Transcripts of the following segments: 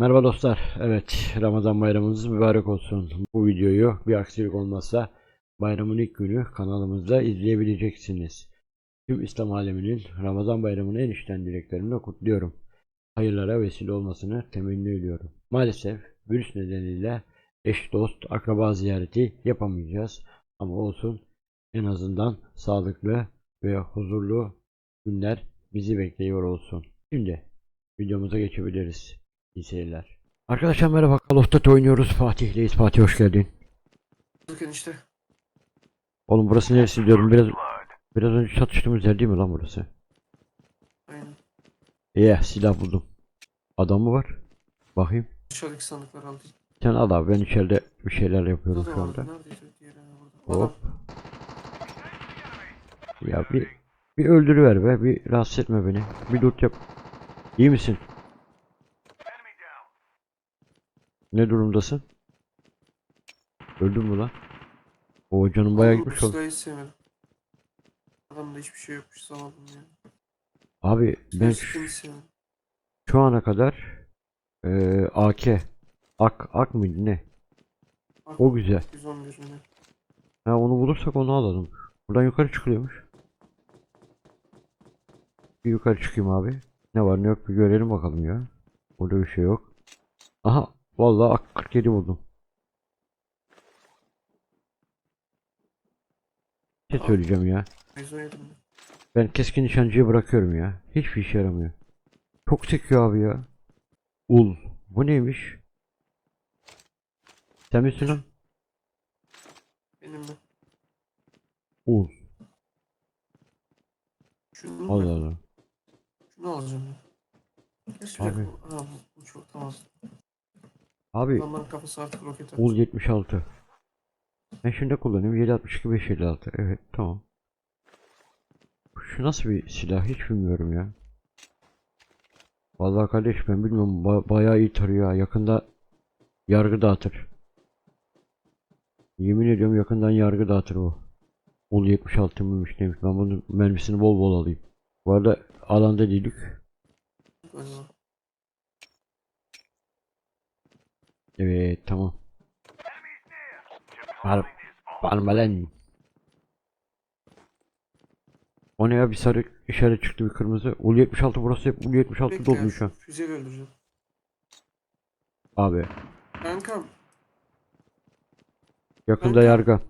Merhaba dostlar. Evet, Ramazan bayramınız mübarek olsun. Bu videoyu bir aksilik olmazsa bayramın ilk günü kanalımızda izleyebileceksiniz. Tüm İslam aleminin Ramazan bayramını en içten dileklerimle kutluyorum. Hayırlara vesile olmasını temenni ediyorum. Maalesef virüs nedeniyle eş dost akraba ziyareti yapamayacağız. Ama olsun en azından sağlıklı ve huzurlu günler bizi bekliyor olsun. Şimdi videomuza geçebiliriz. İyi seyirler. Arkadaşlar merhaba. Call of Duty oynuyoruz. Fatih'leyiz. Fatih hoş geldin. Bakın işte. Oğlum burası neresi diyorum. Biraz biraz önce çatıştığımız yer değil mi lan burası? Aynen. İyi silah buldum. Adam mı var? Bakayım. Aşağıdaki sandıklar aldı. Sen al abi ben içeride bir şeyler yapıyorum şu da anda. Hop. Ya bir bir öldürüver be. Bir rahatsız etme beni. Bir loot yap. İyi misin? Ne durumdasın? Öldün mü lan? O canım bayağı gitmiş oldu. Adamda hiçbir şey yokmuş zavallı ya. Abi ben şu, şu ana kadar eee AK Ak Ak mıydı ne? Bak, O güzel. 111 mi? Ha onu bulursak onu alalım. Buradan yukarı çıkılıyormuş. Bir yukarı çıkayım abi. Ne var ne yok bir görelim bakalım ya. Burada bir şey yok. Aha vallahi ak 47 buldum. Bir şey söyleyeceğim ya. 117 mi? Ben keskin nişancıyı bırakıyorum ya. Hiçbir işe yaramıyor. Çok çekiyor abi ya. Ul. Bu neymiş? Sen misin lan? Benim mi? Ul. Şunu? Allah Allah. Şunu alacağım Abi. Abi. Çok tamam. Abi Adamların kafası artık roket. Ul 76. Ben şimdi kullanıyorum 762 556. Evet tamam. Şu nasıl bir silah hiç bilmiyorum ya. Vallahi kardeş ben bilmiyorum ba- bayağı iyi tarıyor ha. Yakında yargı dağıtır. Yemin ediyorum yakından yargı dağıtır bu. Ul 76 mıymış neymiş ben bunun mermisini bol bol alayım. Bu arada alanda değildik. Galiba. Evet tamam. Var, var lan? O ne ya bir sarı işaret çıktı bir kırmızı. Ul 76 burası hep Ul 76 Bekle ya, dolmuş şu ha. Füzeyle öldüreceğim. Abi Kankam. yakında Kanka. yargı.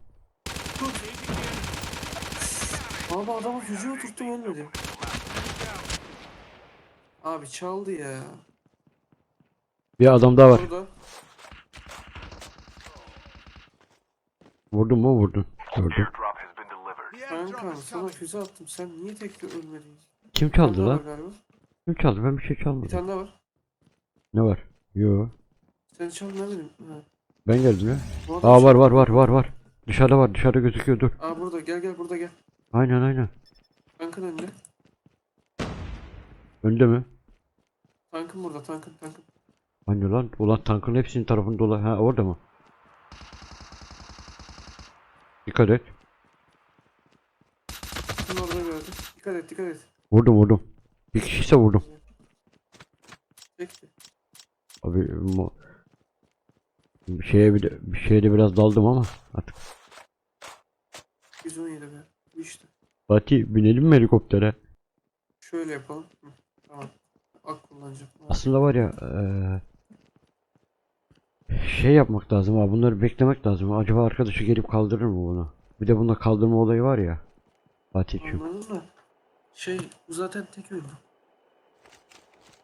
Abi adamı füze oturttum ölmedi. Abi çaldı ya. Bir adam daha var. Burada. Vurdun mu vurdun. Gördüm. Kankam sana füze attım. Sen niye tek de ölmedin? Kim Bir çaldı lan? Kim çaldı? Ben bir şey Bir çalmadım. tane daha var. Ne var? Yo. Sen çal ne bileyim. Ha. Ben geldim ya. Bu adam Aa var var var var var. Dışarıda var dışarıda gözüküyor dur. Aa burada gel gel burada gel. Aynen aynen. Tankın önünde. Önde mi? Tankın burada tankın tankın. Hani lan? Ulan tankın hepsinin tarafında dola. Ha orada mı? Dikkat et. Tankın orada gördüm. Dikkat et dikkat et. Vurdum vurdum. Bir kişiyse vurdum. Çekti. Abi mo- bir şeye bir, de, bir şeye de biraz daldım ama artık. 117 be. Bu işte. Fatih binelim mi helikoptere? Şöyle yapalım. Hı, tamam. Ak kullanacağım. Aslında var ya eee, şey yapmak lazım ha bunları beklemek lazım. Acaba arkadaşı gelip kaldırır mı bunu? Bir de bunda kaldırma olayı var ya. Fatih'ciğim. Anladın mı? Şey bu zaten tek öldü.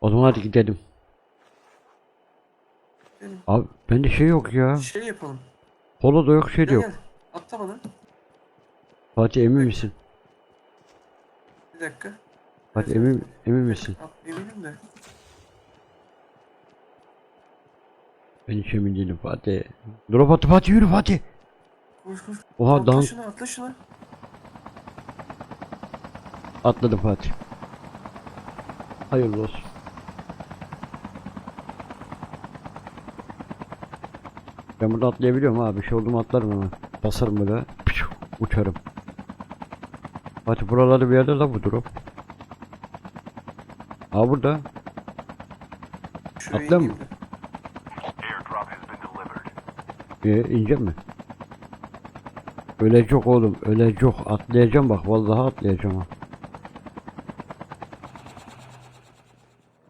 O zaman hadi gidelim. Gidelim. Abi bende şey yok ya. Şey yapalım. Polo da yok şey de yok. gel. Atla bana. Fatih emin misin? Bir dakika. Fatih Evet, emin emin misin? At, eminim de. Ben hiç emin değilim Fatih. Drop attı Fatih yürü Fatih. Koş koş. Oha atla dan şuna atla şuna. atladım Fatih. Hayırlı olsun. Ben burada atlayabiliyorum abi. Bir şey oldu mu atlarım hemen. Basarım böyle. Pişu, uçarım. Fatih buralarda bir yerde la bu drop. Aa burada. Şuraya Atla mı? ineyim de. Ee, inecek mi? Öyle çok oğlum. Öyle çok. Atlayacağım bak. Vallahi atlayacağım ha.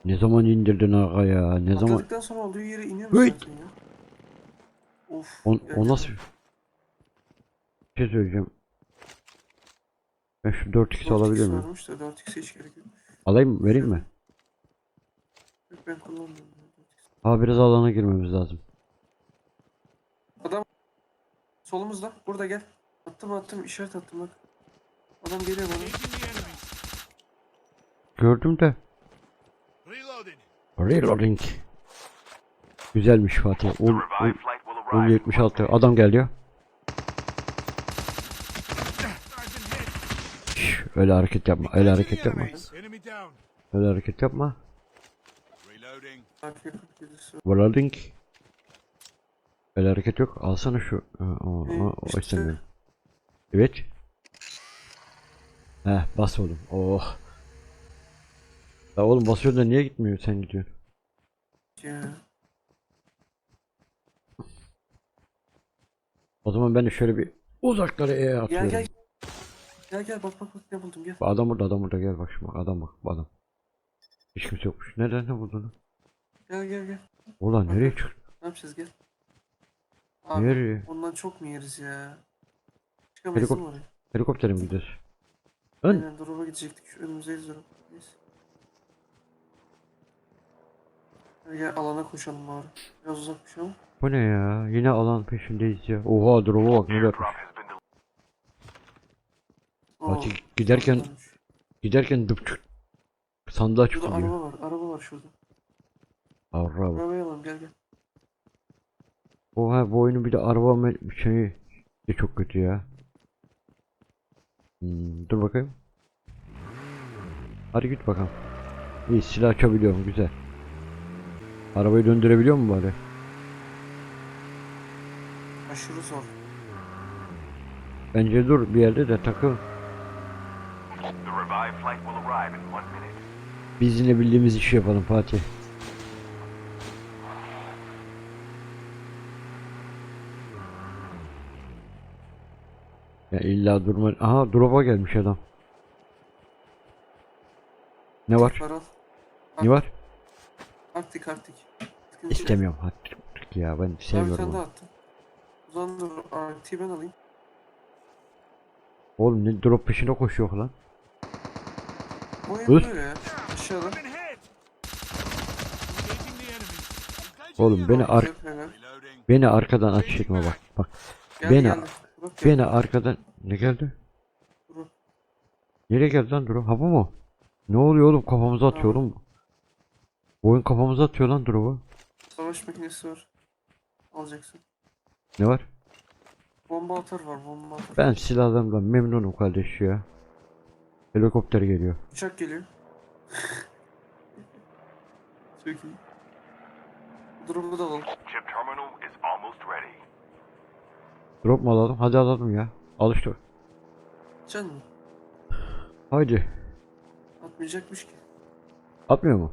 Ne zaman indirdin aga ya? Ne zaman? Atladıktan sonra olduğu yere iniyor mu zaten ya? Of. O, o nasıl? Bir şey söyleyeceğim. Ben şu 4x 4x alabilir miyim? varmış da 4x'e hiç gerek yok. Alayım mı? Vereyim mi? Yok ben kullanmıyorum. 4x. Abi biraz alana girmemiz lazım. Adam solumuzda. Burada gel. Attım attım işaret attım bak. Adam geliyor bana. Gördüm de. Reloading. Güzelmiş Fatih. The Ul, ul, revived flight will ul arrive. 76. Adam geliyor. Şş, öyle hareket yapma. Öyle hareket yapma. Öyle hareket yapma. Reloading. Arka 47'si. Reloading. Öyle hareket yok. Alsana şu. Ha, o, o, istemiyorum. Evet. Heh bas oğlum. Oh. Ya oğlum basıyorsun da niye gitmiyor sen gidiyorsun? Ya. O zaman ben de şöyle bir uzaklara E Gel atıyorum. gel. Gel gel bak bak bak ne buldum gel. Adam burada adam burada gel bak şimdi adam bak bu adam. Hiç kimse yokmuş. Nereden ne buldun? Gel gel gel. Ulan nereye çıktı? Ne yapacağız gel. Abi Nereye? ondan çok mu yeriz ya? Çıkamayız Helikop- oraya? Helikoptere mi gidiyoruz? Ön. Aynen drop'a gidecektik. Şu önümüzdeyiz drop. Neyse. Hadi gel alana koşalım bari. Biraz uzakmış ama. Bu ne ya? Yine alan peşindeyiz ya. Oha drop'a bak ne yapmış. Oo, Fatih giderken güzelmiş. giderken dıpçık sandığa çıkıyor. araba var. Araba var şurada. Araba. Arabayı alalım gel gel. Oha bu oyunun bir de araba şeyi de çok kötü ya. Hmm, dur bakayım. Hadi git bakalım. İyi silah açabiliyorum güzel. Arabayı döndürebiliyor mu bari? Aşırı zor. Bence dur bir yerde de takıl. Biz yine bildiğimiz işi yapalım Fatih. Ya illa durma. Aha drop'a gelmiş adam. Ne var? Var al. Ne var? Arktik Arktik. Sıkıntı. İstemiyorum. Hadi ya ben sevmiyorum. onu. attım. O zaman dur Arktik'i ben alayım. Oğlum ne drop peşine koşuyor lan. Dur. ya. Aşağıda. Oğlum beni ar Yok, beni arkadan ateş etme bak. Bak Geldi Beni- geldi. Geldi. beni arkadan ne geldi? Drop. Nereye geldi lan drop? Ha bu mu? Ne oluyor oğlum kafamıza atıyor oğlum. Oyun kafamıza atıyor lan drop'u. Savaş makinesi var. Alacaksın. Ne var? Bomba atar var bomba atar. Ben silahlarımdan memnunum kardeş ya. Helikopter geliyor. Uçak geliyor. Çok iyi. Drop'u da alalım. Chip terminal. Drop mu alalım? Hadi alalım ya. Al işte. Can mı? Haydi. Atmayacakmış ki. Atmıyor mu?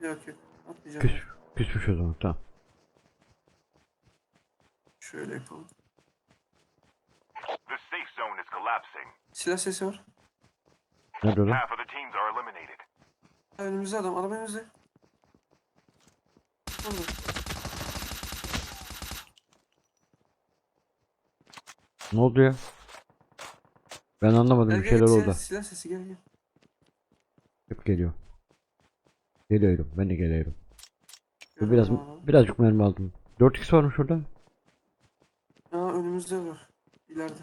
Yok yok. Atmayacak. Küs, küsmüş o zaman tamam. Şöyle yapalım. The safe zone is collapsing. Silah sesi var. Nerede lan? Half of the teams are eliminated. Önümüzde adam. Araba önümüzde. Orada. Ne oldu ya? Ben anlamadım bir şeyler oldu. silah sesi gel gel. Hep geliyor. Geliyorum. Ben de geliyorum. Dur biraz birazcık mermi aldım. 4x varmış orada. Aa önümüzde var. İleride.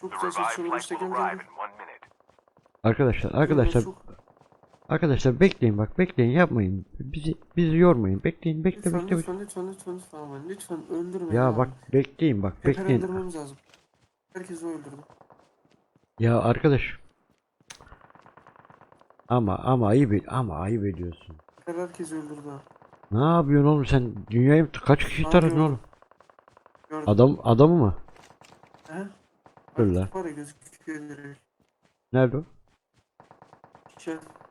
Çok güzel revived çalışıyor. flight İşte will gel gel arrive gel. in one minute. Arkadaşlar, arkadaşlar, çok- arkadaşlar bekleyin bak bekleyin yapmayın. Bizi bizi yormayın. Bekleyin bekle Lütfen bekle. lütfen lütfen lütfen lütfen ama lütfen öldürmeyin. Ya abi. bak bekleyin bak Heper bekleyin. öldürmemiz lazım. Herkesi öldürdüm. Ya arkadaş. Ama ama ayıp ama ayıp ediyorsun. Heper herkesi öldürdü. Ne yapıyorsun oğlum sen dünyayı kaç kişi taradın oğlum? Gördüm. Adam adamı mı? He? Dur lan. Nerede o?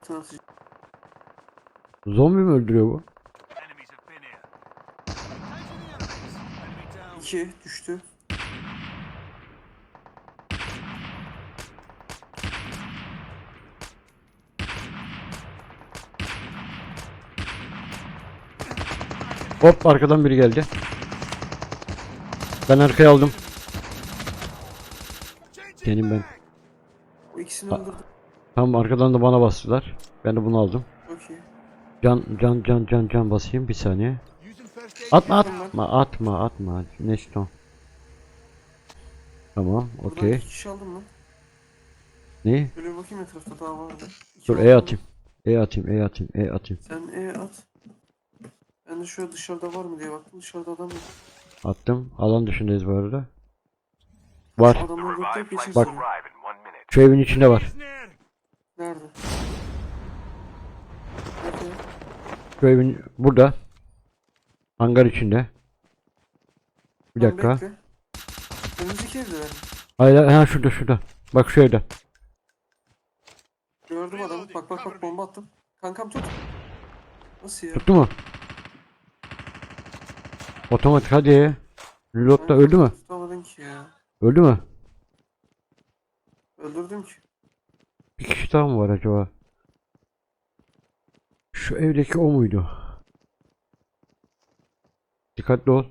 Atacak. Zombi mi öldürüyor bu? 2 düştü. Hop arkadan biri geldi. Ben arkaya aldım. Senin ben. O ikisini öldürdüm. Tam arkadan da bana bastılar. Ben de bunu aldım. Can can can can can basayım bir saniye. Atma atma atma atma. Neşton. Tamam okey. iki kişi aldım lan. Ne? Bakayım etrafta daha vardı. İki Dur aldım. E atayım. E atayım E atayım E atayım. Sen E at. Ben de şöyle dışarıda var mı diye baktım. Dışarıda adam yok. Attım. Alan dışındayız bu arada. Var. Minute. Şu evin içinde var. Evin burada. Hangar içinde. Bir dakika. bekle. Önümüzdeki evde ben. Hayır ha şurada şurada. Bak şu evde. Gördüm adamı. Bak bak bak bomba attım. Kankam tut. Nasıl ya? Tuttu mu? Otomatik hadi. Reload'da Kankam öldü mü? Tutamadın ki ya. Öldü mü? Öldürdüm ki. Bir kişi daha mı var acaba? Şu evdeki o muydu? Dikkatli ol.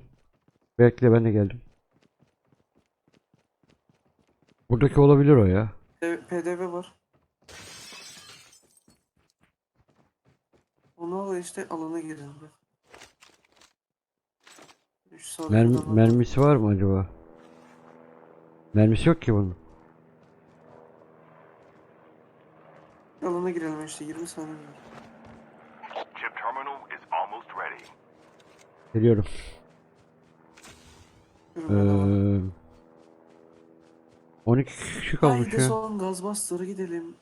Bekle ben de geldim. Buradaki olabilir o ya. E, PDV var. Onu al işte alana girelim. Mermi, mermisi var mı acaba? Mermisi yok ki bunun. Alana girelim işte 20 saniye. var. Chip terminal is almost ready. Geliyorum. Ee, 12 kişi kalmış Haydi ya. son gaz bastır gidelim.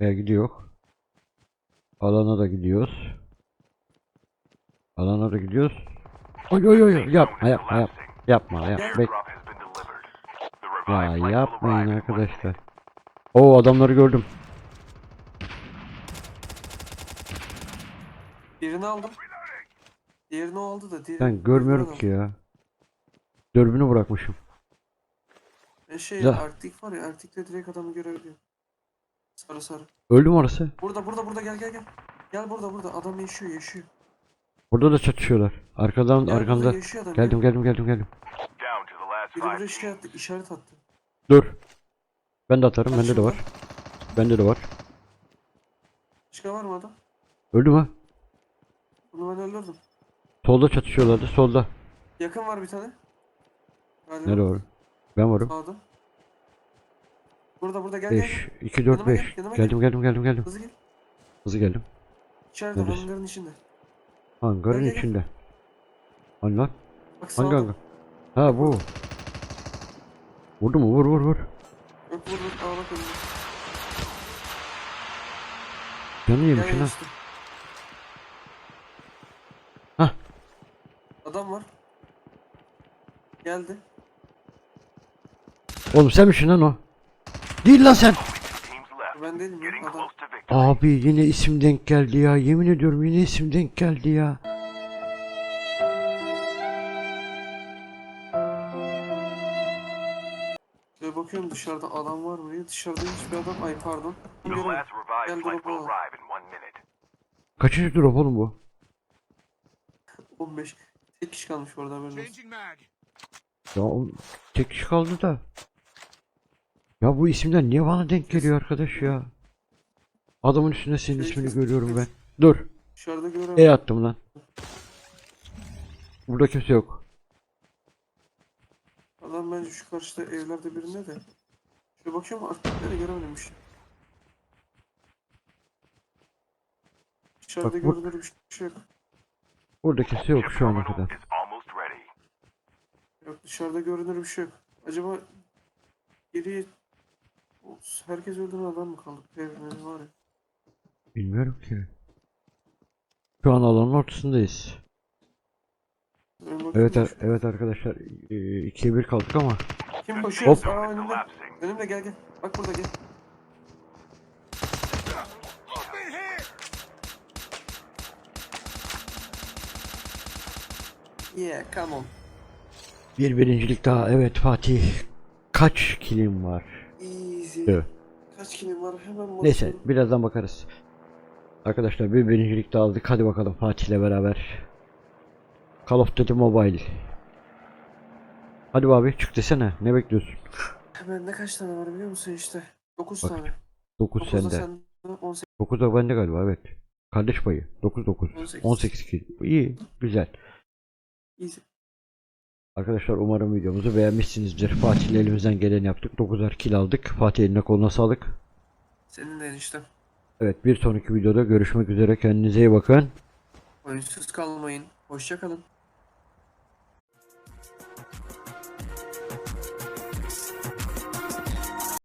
Ya gidiyor. Alana da gidiyoruz. Alana da gidiyoruz. Oy oy oy yapma yapma yapma yapma yapma bek ya yapmayın arkadaşlar. Oo adamları gördüm. Birini aldım. Diğerini o aldı da. Diğer, Ben görmüyorum ki ya. Dürbünü bırakmışım. E şey Ya. Arktik var ya Arktik'te direkt adamı görebiliyor. Sarı sarı. Öldü mü orası? Burada burada burada gel gel gel. Gel burada burada adam yaşıyor yaşıyor. Burada da çatışıyorlar. Arkadan burada yaşıyor adam. Geldim gel. geldim geldim geldim. Biri buraya şey attı işaret attı. Dur. Ben de atarım. Kaç Bende de şurada? var. Bende de var. Başka var mı adam? Öldü mü? Bunu ben öldürdüm. Solda çatışıyorlardı. Solda. Yakın var bir tane. Galiba. Nerede var? Ben varım. Sağda. Burada burada gel gel. 5 gel. 2 4 Yanıma gel, 5. yanıma gel. Geldim geldim geldim geldim. Hızlı gel. Hızlı geldim. İçeride Neresi? hangarın içinde. Hangarın Gel, gel, gel. içinde. Hani lan? Bak Hangi sağda. hangar? Ha bu. Vurdu mu? Vur vur vur. Yok vur vur. Aa bak. Canı yemiş gel lan. Hah. Adam var. Geldi. Oğlum sen misin lan o? Değil lan sen. Ben değilim ya. Adam. Abi yine isim denk geldi ya. Yemin ediyorum yine isim denk geldi ya. Şöyle bakıyorum dışarıda adam var mı diye. Dışarıda hiçbir adam. Ay pardon. İn one minute. Kaçıncı drop oğlum bu? 15. Tek kişi kalmış orada haberin olsun. Ya tek kişi kaldı da. Ya bu isimler niye bana denk geliyor arkadaş ya? Adamın üstünde senin Şey, ismini şey, görüyorum şey. ben. Dur. Dışarıda görüyorum. E attım lan. Burada kimse yok. Adam bence şu karşıda evlerde birinde de. Şöyle bakıyorum artık de göremedim bir şey. Dışarıda Bak bu- bir şey yok. Burada kimse yok şu ana kadar. Yok dışarıda görünür bir şey yok. Acaba geriye herkes öldüren adam mı kaldı? Evrenin var ya. Bilmiyorum ki. Şu an alanın ortasındayız. Evet ar- evet arkadaşlar e, ikiye bir kaldık ama Kim koşuyor? Hop. Aa önümde. Önümde gel gel. Bak burada gel. Yeah, come on. Bir birincilik daha. Evet Fatih. Kaç kilim var? Easy. Evet. Kaç kilim var? Hemen Neyse basıyorum. birazdan bakarız. Arkadaşlar bir birincilik daha aldık. Hadi bakalım Fatih'le beraber. Call of Duty Mobile. Hadi abi çık desene. Ne bekliyorsun? Hemen ne kaç tane var biliyor musun işte? 9 Bak, tane. 9 9 da sende. sende. 18. 9 da bende galiba evet. Kardeş payı. 9 9. 18. 18 kill. İyi, güzel. Easy. Arkadaşlar umarım videomuzu beğenmişsinizdir. Fatih'le elimizden geleni yaptık. 9'ar kill aldık. Fatih eline koluna sağlık. Senin de enişte. Evet bir sonraki videoda görüşmek üzere. Kendinize iyi bakın. Oyunsuz kalmayın. Hoşça kalın.